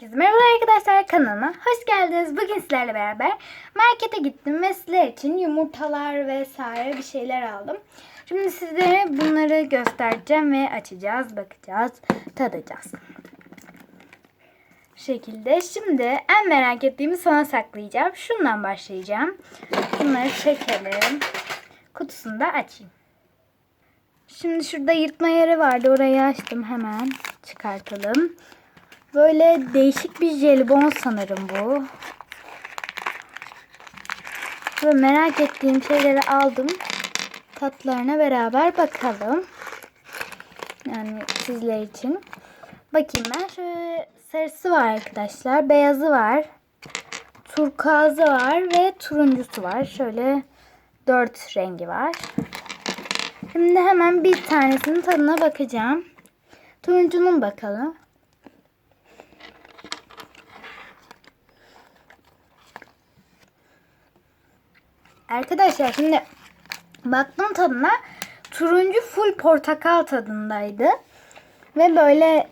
Herkese Merhaba arkadaşlar kanalıma hoş geldiniz. Bugün sizlerle beraber markete gittim ve sizler için yumurtalar vesaire bir şeyler aldım. Şimdi sizlere bunları göstereceğim ve açacağız, bakacağız, tadacağız. Bu şekilde. Şimdi en merak ettiğimi sona saklayacağım. Şundan başlayacağım. Bunları çekelim. Kutusunu da açayım. Şimdi şurada yırtma yeri vardı. Orayı açtım hemen. Çıkartalım. Böyle değişik bir jelibon sanırım bu. Ve merak ettiğim şeyleri aldım. Tatlarına beraber bakalım. Yani sizler için. Bakayım ben şöyle sarısı var arkadaşlar. Beyazı var. Turkuazı var ve turuncusu var. Şöyle dört rengi var. Şimdi hemen bir tanesinin tadına bakacağım. Turuncunun bakalım. Arkadaşlar şimdi baktım tadına turuncu full portakal tadındaydı. Ve böyle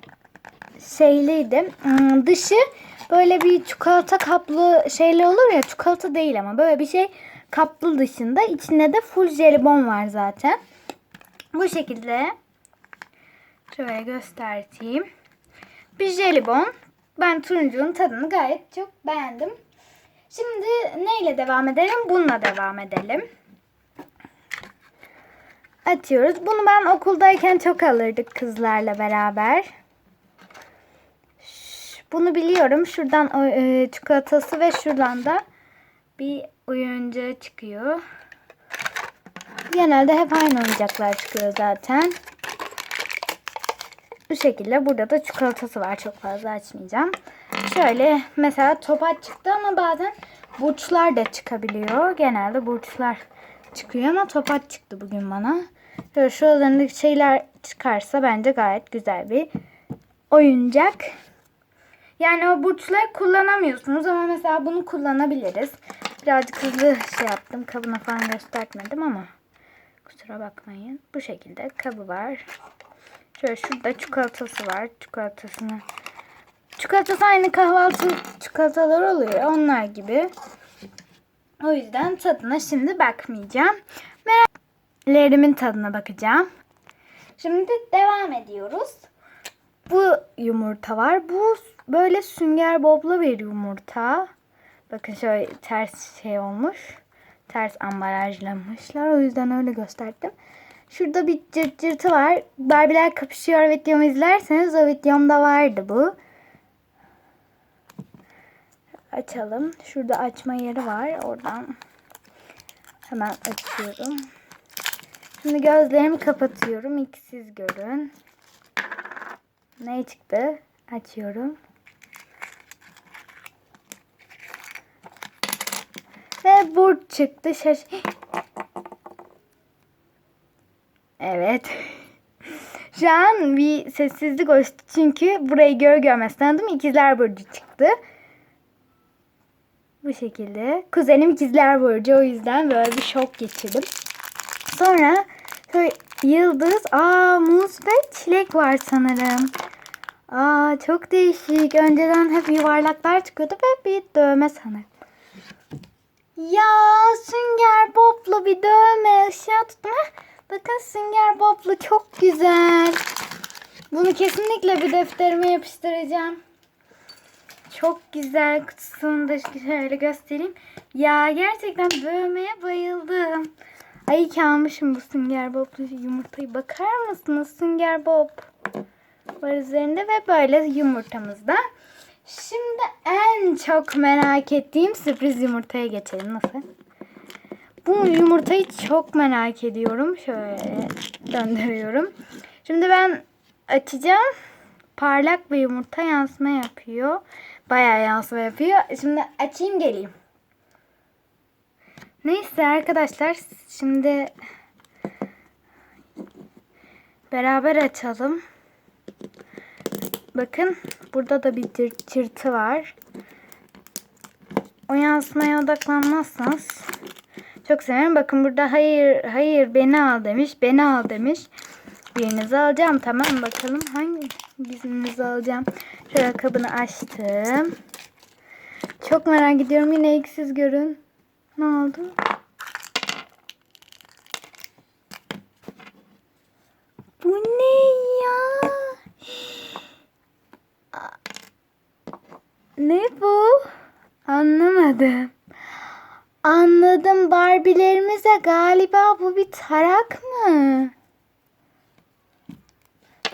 şeyliydi. Hmm, Dışı böyle bir çikolata kaplı şeyler olur ya. Çikolata değil ama böyle bir şey kaplı dışında. içinde de full jelibon var zaten. Bu şekilde şöyle göstereyim. Bir jelibon. Ben turuncunun tadını gayet çok beğendim. Şimdi neyle devam edelim? Bununla devam edelim. Atıyoruz. Bunu ben okuldayken çok alırdık kızlarla beraber. Bunu biliyorum. Şuradan o, e, çikolatası ve şuradan da bir oyuncağı çıkıyor. Genelde hep aynı oyuncaklar çıkıyor zaten. Bu şekilde burada da çikolatası var. Çok fazla açmayacağım. Şöyle mesela topaç çıktı ama bazen burçlar da çıkabiliyor. Genelde burçlar çıkıyor ama topaç çıktı bugün bana. Şöyle şuralarındaki şeyler çıkarsa bence gayet güzel bir oyuncak. Yani o burçları kullanamıyorsunuz ama mesela bunu kullanabiliriz. Birazcık hızlı şey yaptım. Kabına falan göstermedim ama kusura bakmayın. Bu şekilde kabı var. Şöyle şurada çikolatası var. Çikolatasını Çikolatası aynı kahvaltı çikolatalar oluyor. Onlar gibi. O yüzden tadına şimdi bakmayacağım. Meraklarımın tadına bakacağım. Şimdi devam ediyoruz. Bu yumurta var. Bu böyle sünger boblu bir yumurta. Bakın şöyle ters şey olmuş. Ters ambalajlamışlar. O yüzden öyle gösterdim. Şurada bir cırt cırtı var. Barbiler kapışıyor videomu izlerseniz o videomda vardı bu. Açalım. Şurada açma yeri var. Oradan hemen açıyorum. Şimdi gözlerimi kapatıyorum. İlk siz görün. Ne çıktı? Açıyorum. Ve burç çıktı. Şaş evet. Şu an bir sessizlik oluştu. Çünkü burayı gör görmez tanıdım. İkizler Burcu çıktı. Bu şekilde. Kuzenim ikizler burcu o yüzden böyle bir şok geçirdim. Sonra şöyle yıldız, aa muz ve çilek var sanırım. Aa çok değişik. Önceden hep yuvarlaklar çıkıyordu ve bir dövme sanırım. Ya Sünger Bob'lu bir dövme. Işığa tuttum. Heh, Bakın Sünger Bob'lu çok güzel. Bunu kesinlikle bir defterime yapıştıracağım. Çok güzel kutusunu da şöyle göstereyim. Ya gerçekten dövmeye bayıldım. Ay iyi ki almışım bu Sünger Bob'lu yumurtayı. Bakar mısınız Sünger Bob? Var üzerinde ve böyle yumurtamızda. Şimdi en çok merak ettiğim sürpriz yumurtaya geçelim. Nasıl? Bu yumurtayı çok merak ediyorum. Şöyle döndürüyorum. Şimdi ben açacağım. Parlak bir yumurta yansıma yapıyor. Bayağı yansıma yapıyor. Şimdi açayım geleyim. Neyse arkadaşlar şimdi beraber açalım. Bakın burada da bir çırtı var. O yansımaya odaklanmazsanız çok severim. Bakın burada hayır hayır beni al demiş. Beni al demiş. Birinizi alacağım. Tamam bakalım hangi birinizi alacağım. Şöyle kabını açtım. Çok merak ediyorum. Yine eksiz görün. Ne oldu? Bu ne ya? Ne bu? Anlamadım. Anladım Barbie'lerimize galiba bu bir tarak mı?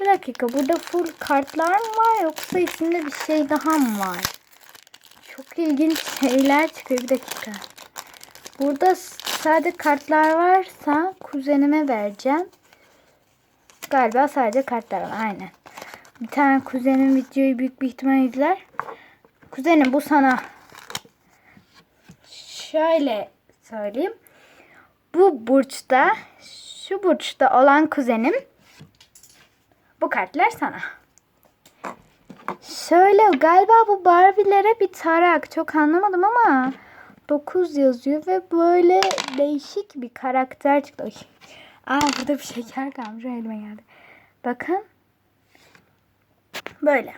Bir dakika burada full kartlar mı var yoksa içinde bir şey daha mı var? Çok ilginç şeyler çıkıyor bir dakika. Burada sadece kartlar varsa kuzenime vereceğim. Galiba sadece kartlar var aynen. Bir tane kuzenim videoyu büyük bir ihtimal izler. Kuzenim bu sana. Şöyle söyleyeyim. Bu burçta, şu burçta olan kuzenim. Bu kartlar sana. Şöyle galiba bu Barbie'lere bir tarak. Çok anlamadım ama 9 yazıyor ve böyle değişik bir karakter çıktı. Ay. Aa burada bir şeker kalmış. Elime geldi. Bakın. Böyle.